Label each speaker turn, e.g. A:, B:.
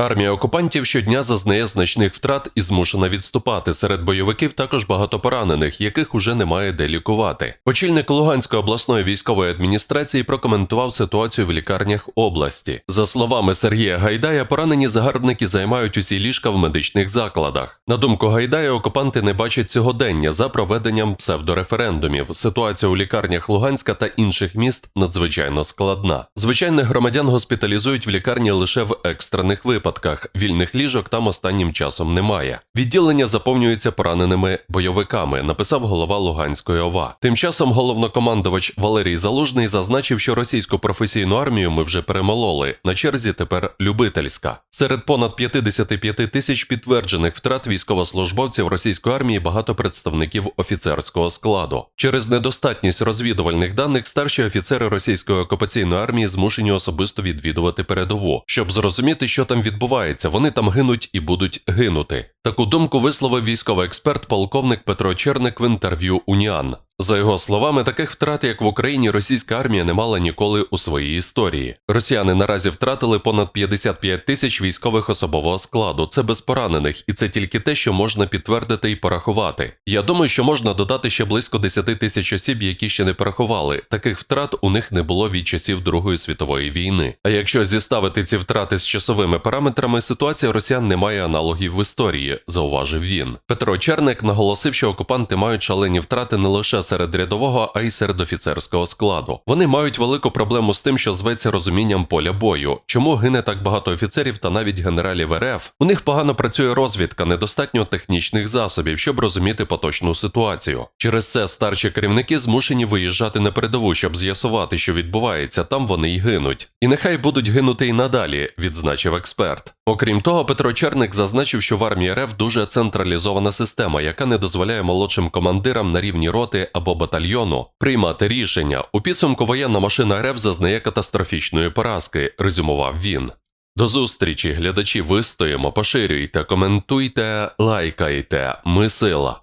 A: Армія окупантів щодня зазнає значних втрат і змушена відступати. Серед бойовиків також багато поранених, яких уже немає де лікувати. Очільник Луганської обласної військової адміністрації прокоментував ситуацію в лікарнях області. За словами Сергія Гайдая, поранені загарбники займають усі ліжка в медичних закладах. На думку Гайдая, окупанти не бачать сьогодення за проведенням псевдореферендумів. Ситуація у лікарнях Луганська та інших міст надзвичайно складна. Звичайних громадян госпіталізують в лікарні лише в екстрених випадках. Вільних ліжок там останнім часом немає. Відділення заповнюється пораненими бойовиками, написав голова Луганської ОВА. Тим часом головнокомандувач Валерій Залужний зазначив, що російську професійну армію ми вже перемололи. На черзі тепер любительська. Серед понад 55 тисяч підтверджених втрат військовослужбовців російської армії багато представників офіцерського складу. Через недостатність розвідувальних даних старші офіцери російської окупаційної армії змушені особисто відвідувати передову, щоб зрозуміти, що там відбувається. Вони там гинуть і будуть гинути. Таку думку висловив військовий експерт полковник Петро Черник в інтерв'ю Уніан. За його словами, таких втрат, як в Україні, російська армія не мала ніколи у своїй історії. Росіяни наразі втратили понад 55 тисяч військових особового складу. Це без поранених, і це тільки те, що можна підтвердити і порахувати. Я думаю, що можна додати ще близько 10 тисяч осіб, які ще не порахували. Таких втрат у них не було від часів Другої світової війни. А якщо зіставити ці втрати з часовими параметрами, ситуація росіян не має аналогів в історії, зауважив він. Петро Черник наголосив, що окупанти мають шалені втрати не лише серед рядового, а й серед офіцерського складу. Вони мають велику проблему з тим, що зветься розумінням поля бою. Чому гине так багато офіцерів та навіть генералів РФ? У них погано працює розвідка, недостатньо технічних засобів, щоб розуміти поточну ситуацію. Через це старші керівники змушені виїжджати на передову, щоб з'ясувати, що відбувається. Там вони й гинуть. І нехай будуть гинути й надалі, відзначив експерт. Окрім того, Петро Черник зазначив, що в армії РФ дуже централізована система, яка не дозволяє молодшим командирам на рівні роти або батальйону приймати рішення. У підсумку воєнна машина РФ зазнає катастрофічної поразки, резюмував він. До зустрічі, глядачі, вистоїмо, поширюйте, коментуйте, лайкайте. Ми сила.